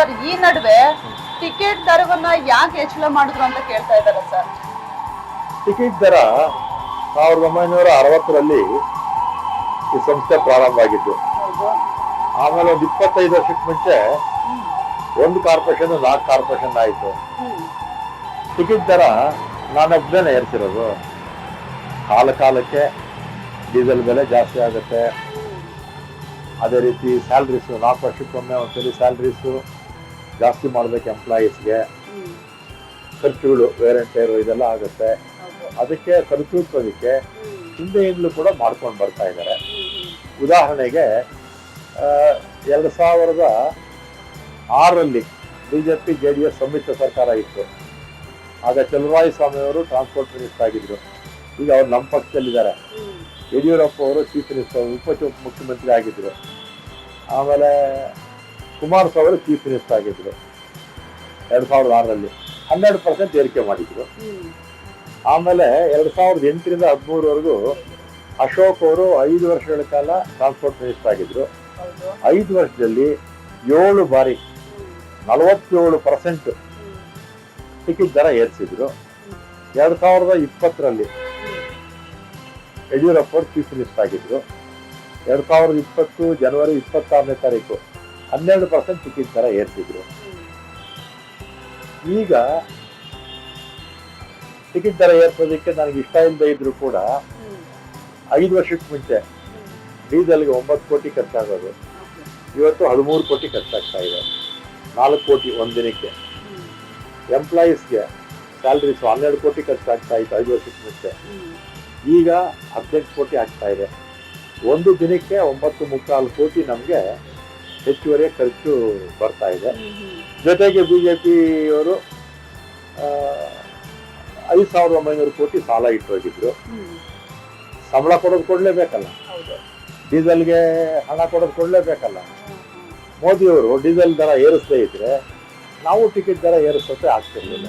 Sir ಈ ನಡುವೆ ticket ದರವನ್ನ ಯಾಕೆ ಹೆಚ್ಚಳ ಮಾಡಿದ್ರು ಅಂತ ಕೇಳ್ತಾ ಇದ್ದಾರೆ ಸರ್? ಟಿಕೆಟ್ ದರ ಸಾವಿರದ ಒಂಬೈನೂರ ಅರವತ್ತರಲ್ಲಿ ಈ ಸಂಸ್ಥೆ ಪ್ರಾರಂಭ ಆಗಿದ್ದು. ಆಮೇಲೆ ಒಂದು ಇಪ್ಪತ್ತೈದು ವರ್ಷಕ್ಕೆ ಮುಂಚೆ ಒಂದು ಕಾರ್ಪೊರೇಷನ್ ನಾಲ್ಕು ಕಾರ್ಪೊರೇಷನ್ ಆಯಿತು. ಟಿಕೆಟ್ ದರ ನಾನೊಬ್ಬನೇ ಏರ್ತಿರೋದು ಕಾಲ ಕಾಲಕ್ಕೆ ಡೀಸೆಲ್ ಬೆಲೆ ಜಾಸ್ತಿ ಆಗುತ್ತೆ. ಅದೇ ರೀತಿ ಸ್ಯಾಲ್ರೀಸು ನಾಲ್ಕು ವರ್ಷಕ್ಕೊಮ್ಮೆ ಒಂದ್ಸಲಿ ಸ್ಯಾಲ್ರೀಸು. ಜಾಸ್ತಿ ಮಾಡ್ಬೇಕು ಎಂಪ್ಲಾಯೀಸ್ಗೆ ಖರ್ಚುಗಳು ವೇರ್ ಅಂಡ್ ಇದೆಲ್ಲ ಆಗುತ್ತೆ. ಅದಕ್ಕೆ ಹ್ಮ್. ಹಿಂದೆಯಿಂದಲೂ ಕೂಡ ಮಾಡ್ಕೊಂಡು ಬರ್ತಾ ಇದ್ದಾರೆ. ಉದಾಹರಣೆಗೆ ಎರಡು ಸಾವಿರದ ಆರರಲ್ಲಿ B J P J D S ಸಮ್ಮಿಶ್ರ ಸರ್ಕಾರ ಇತ್ತು. ಆಗ ಚಲುವರಾಯ ಸ್ವಾಮಿಯವರು ಟ್ರಾನ್ಸ್ಪೋರ್ಟ್ ಮಿನಿಸ್ಟರ್ ಆಗಿದ್ರು. ಈಗ ಅವ್ರು ನಮ್ಮ ಪಕ್ಷದಲ್ಲಿದ್ದಾರೆ. ಯಡಿಯೂರಪ್ಪ ಅವರು ಚೀಫ್ ಮಿನಿಸ್ಟರ್ ಉಪ ಮುಖ್ಯಮಂತ್ರಿ ಆಗಿದ್ದರು ಆಮೇಲೆ ಕುಮಾರಸ್ವಾಮಿ ಚೀಫ್ ಮಿನಿಸ್ಟರ್ ಆಗಿದ್ರು. ಎರಡು ಸಾವಿರದ ಆರರಲ್ಲಿ. ಹನ್ನೆರಡು ಪರ್ಸೆಂಟ್ ಏರಿಕೆ ಮಾಡಿದ್ರು. ಆಮೇಲೆ ಎರಡು ಸಾವಿರದ ಎಂಟರಿಂದ ಹದಿಮೂರವರೆಗೂ ಅಶೋಕ್ ಅವರು ಐದು ವರ್ಷಗಳ ಕಾಲ ಟ್ರಾನ್ಸ್ಪೋರ್ಟ್ ಮಿನಿಸ್ಟರ್ ಆಗಿದ್ರು. ಐದು ವರ್ಷದಲ್ಲಿ ಏಳು ಬಾರಿ ನಲವತ್ತೇಳು ಪರ್ಸೆಂಟ್ ಟಿಕೆಟ್ ದರ ಏರಿಸಿದ್ರು. ಎರಡು ಸಾವಿರದ ಇಪ್ಪತ್ತರಲ್ಲಿ ಯಡಿಯೂರಪ್ಪ ಅವರು ಚೀಫ್ ಮಿನಿಸ್ಟರ್ ಆಗಿದ್ರು. ಎರಡು ಸಾವಿರದ ಇಪ್ಪತ್ತು ಜನವರಿ ಇಪ್ಪತ್ತಾರನೇ ತಾರೀಕು ಹನ್ನೆರಡು ಪರ್ಸೆಂಟ್ ಟಿಕೆಟ್ ಥರ ಏರ್ತಿದ್ರು. ಈಗ ಟಿಕೆಟ್ ದರ ಏರ್ಸೋದಕ್ಕೆ ನನಗೆ ಇಷ್ಟ ಇಲ್ಲದೆ ಇದ್ರು ಕೂಡ ಐದು ವರ್ಷಕ್ಕೆ ಮುಂಚೆ ಡೀಸೆಲ್ಗೆ ಒಂಬತ್ತು ಕೋಟಿ ಖರ್ಚಾಗೋದು. ಇವತ್ತು ಹದಿಮೂರು ಕೋಟಿ ಖರ್ಚಾಗ್ತಾ ಇದೆ. ನಾಲ್ಕು ಕೋಟಿ ಒಂದು ದಿನಕ್ಕೆ. ಎಂಪ್ಲಾಯೀಸ್ಗೆ ಸ್ಯಾಲ್ರೀಸ್ ಹನ್ನೆರಡು ಕೋಟಿ ಖರ್ಚಾಗ್ತಾ ಇತ್ತು ಐದು ವರ್ಷಕ್ಕೆ ಮುಂಚೆ. ಈಗ ಹದಿನೆಂಟು ಕೋಟಿ ಆಗ್ತಾ ಇದೆ. ಒಂದು ದಿನಕ್ಕೆ ಒಂಬತ್ತು ಮುಕ್ಕಾಲು ಕೋಟಿ ನಮಗೆ ಹೆಚ್ಚುವರಿ ಖರ್ಚು ಬರ್ತಾ ಇದೆ. ಜೊತೆಗೆ ಬಿ ಜೆ ಪಿಯವರು ಐದು ಸಾವಿರದ ಒಂಬೈನೂರು ಕೋಟಿ ಸಾಲ ಇಟ್ಟು ಹೋಗಿದ್ರು ಸಂಬಳ ಕೊಡೋದು ಕೊಡಲೇಬೇಕಲ್ಲ. ಡೀಸೆಲ್ಗೆ ಹಣ ಕೊಡೋದು ಕೊಡಲೇಬೇಕಲ್ಲ. ಮೋದಿಯವರು ಡೀಸೆಲ್ ದರ ಏರಿಸದೇ ಇದ್ರೆ ನಾವು ಟಿಕೆಟ್ ದರ ಏರಿಸೋಕೆ ಆಗ್ತಿರ್ಲಿಲ್ಲ.